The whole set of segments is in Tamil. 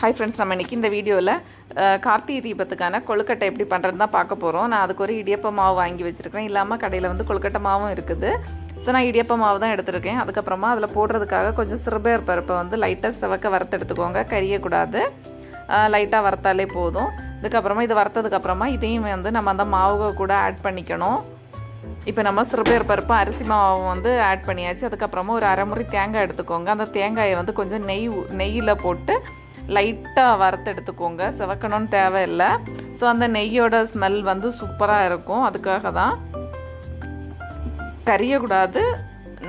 ஹாய் ஃப்ரெண்ட்ஸ் நம்ம இன்றைக்கி இந்த வீடியோவில் கார்த்திகை தீபத்துக்கான கொழுக்கட்டை எப்படி பண்ணுறதுன்னு தான் பார்க்க போகிறோம் நான் அதுக்கு ஒரு இடியப்ப மாவு வாங்கி வச்சுருக்கேன் இல்லாமல் கடையில் வந்து கொழுக்கட்டை மாவும் இருக்குது. ஸோ நான் இடியப்ப மாவு தான் எடுத்திருக்கேன். அதுக்கப்புறமா அதில் போடுறதுக்காக கொஞ்சம் சிறுபேர் பருப்பை வந்து லைட்டாக செவக்க வறுத்து எடுத்துக்கோங்க. கரியக்கூடாது. லைட்டாக வறுத்தாலே போதும். இதுக்கப்புறமா இது வறுத்ததுக்கப்புறமா இதையும் வந்து நம்ம அந்த மாவு கூட ஆட் பண்ணிக்கணும். இப்போ நம்ம சிறுபேர் பருப்பு அரிசி மாவு வந்து ஆட் பண்ணியாச்சு. அதுக்கப்புறமா ஒரு அரை முறை தேங்காய் எடுத்துக்கோங்க. அந்த தேங்காயை வந்து கொஞ்சம் நெய் நெய்யில் போட்டு லைட்டாக வறுத்து எடுத்துக்கோங்க. சிவக்கணும்னு தேவையில்லை. ஸோ அந்த நெய்யோட ஸ்மெல் வந்து சூப்பராக இருக்கும். அதுக்காக தான் கரியக்கூடாது.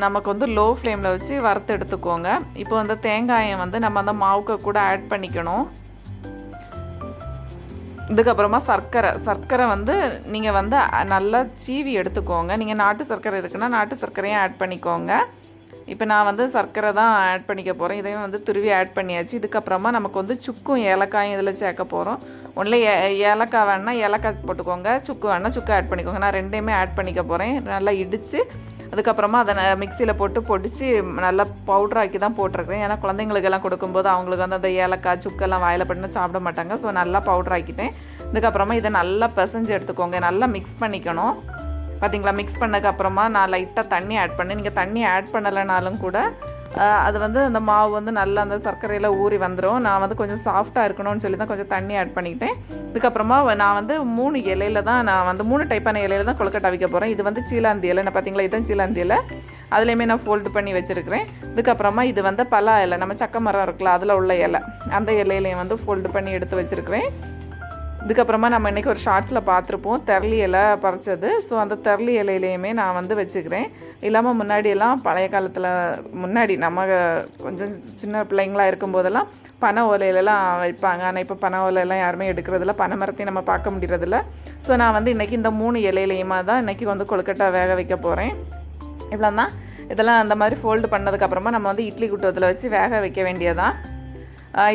நமக்கு வந்து லோ ஃப்ளேமில் வச்சு வறுத்து எடுத்துக்கோங்க. இப்போ அந்த தேங்காயை வந்து நம்ம அந்த மாவுக்கு கூட ஆட் பண்ணிக்கணும். இதுக்கப்புறமா சர்க்கரை. சர்க்கரை வந்து நீங்கள் வந்து நல்லா சீவி எடுத்துக்கோங்க. நீங்கள் நாட்டு சர்க்கரை இருக்குன்னா நாட்டு சர்க்கரையும் ஆட் பண்ணிக்கோங்க. இப்போ நான் வந்து சர்க்கரை தான் ஆட் பண்ணிக்க போகிறேன் இதையும் வந்து துருவி ஆட் பண்ணியாச்சு. இதுக்கப்புறமா நமக்கு வந்து சுக்கும் ஏலக்காயும் இதில் சேர்க்க போகிறோம் ஒன்றில் ஏ ஏலக்காய் வேணால் ஏலக்காய் போட்டுக்கோங்க. சுக்கு வேணால் சுக்கு ஆட் பண்ணிக்கோங்க. நான் ரெண்டையுமே ஆட் பண்ணிக்க போகிறேன் நல்லா இடித்து அதுக்கப்புறமா அதை நான் மிக்சியில் போட்டு பொடிச்சு நல்லா பவுட்ராக்கி தான் போட்டிருக்கேன் ஏன்னா குழந்தைங்களுக்கெல்லாம் கொடுக்கும்போது அவங்களுக்கு வந்து அந்த ஏலக்காய் சுக்கெல்லாம் வாயில் பண்ணி சாப்பிட மாட்டாங்க. ஸோ நல்லா பவுடர் ஆக்கிட்டேன். இதுக்கப்புறமா இதை நல்லா பிசைஞ்சு எடுத்துக்கோங்க. நல்லா மிக்ஸ் பண்ணிக்கணும். பார்த்தீங்களா மிக்ஸ் பண்ணதுக்கு அப்புறமா நான் லைட்டாக தண்ணி ஆட் பண்ணேன். நீங்கள் தண்ணி ஆட் பண்ணலைனாலும் கூட அது வந்து அந்த மாவு வந்து நல்லா அந்த சர்க்கரையில் ஊறி வந்துடும் நான் வந்து கொஞ்சம் சாஃப்டாக இருக்கணும்னு சொல்லி தான் கொஞ்சம் தண்ணி ஆட் பண்ணிக்கிட்டேன். இதுக்கப்புறமா நான் வந்து மூணு இலையில தான் நான் வந்து மூணு டைப்பான இலையில தான் கொழுக்கட்டை வைக்க போகிறேன் இது வந்து சீலாந்தி இலை. நான் பார்த்தீங்களா இதுதான் சீலாந்தி இலை. அதுலேயுமே நான் ஃபோல்டு பண்ணி வச்சுருக்கிறேன். இதுக்கப்புறமா இது வந்து பலா இலை. நம்ம சக்க மரம் இருக்குல்ல அதில் உள்ள இலை. அந்த இலையிலையும் வந்து ஃபோல்டு பண்ணி எடுத்து வச்சுருக்கிறேன். இதுக்கப்புறமா நம்ம இன்றைக்கி ஒரு ஷார்ட்ஸில் பார்த்துருப்போம். தெரளி இலை பறிச்சது. ஸோ அந்த தெரளி இலையிலையுமே நான் வந்து வச்சுக்கிறேன். இல்லாமல் முன்னாடியெல்லாம் பழைய காலத்தில் முன்னாடி நம்ம கொஞ்சம் சின்ன பிள்ளைங்களா இருக்கும்போதெல்லாம் பனை ஓலையிலலாம் வைப்பாங்க. ஆனால் இப்போ பனை ஓலையெல்லாம் யாருமே எடுக்கிறதில்ல. பனை மரத்தையும் நம்ம பார்க்க முடியறதில்ல. ஸோ நான் வந்து இன்றைக்கி இந்த மூணு இலையிலையுமா தான் இன்றைக்கி வந்து கொழுக்கட்டை வேக வைக்க போகிறேன் இவ்வளோ தான் இதெல்லாம் அந்த மாதிரி ஃபோல்டு பண்ணதுக்கப்புறமா நம்ம வந்து இட்லி குட்டத்தில் வச்சு வேக வைக்க வேண்டியதான்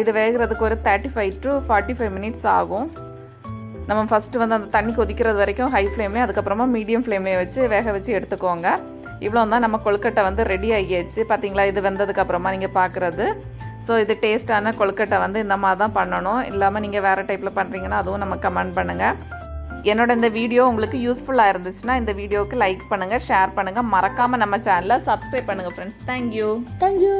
இது வேகிறதுக்கு ஒரு thirty five to forty five minutes ஆகும். நம்ம ஃபஸ்ட்டு வந்து அந்த தண்ணி கொதிக்கிறது வரைக்கும் ஹை ஃப்ளேம்லேயே அதுக்கப்புறமா மீடியம் ஃப்ளேம்லேயே வச்சு வேக வச்சு எடுத்துக்கோங்க. இவ்வளோ தான் நம்ம கொழுக்கட்டை வந்து ரெடி ஆகியாச்சு. பார்த்தீங்களா இது வெந்ததுக்கப்புறமா நீங்கள் பார்க்குறது ஸோ இது டேஸ்ட்டான கொழுக்கட்டை வந்து இந்த மாதிரி தான் பண்ணணும். இல்லாமல் நீங்கள் வேறு டைப்பில் பண்ணுறீங்கன்னா அதுவும் நம்ம கமெண்ட் பண்ணுங்கள் என்னோட இந்த வீடியோ உங்களுக்கு யூஸ்ஃபுல்லாக இருந்துச்சுன்னா இந்த வீடியோவுக்கு லைக் பண்ணுங்கள் ஷேர் பண்ணுங்கள் மறக்காமல் நம்ம சேனலை சப்ஸ்கிரைப் பண்ணுங்கள் ஃப்ரெண்ட்ஸ் தேங்க்யூ தேங்க்யூ.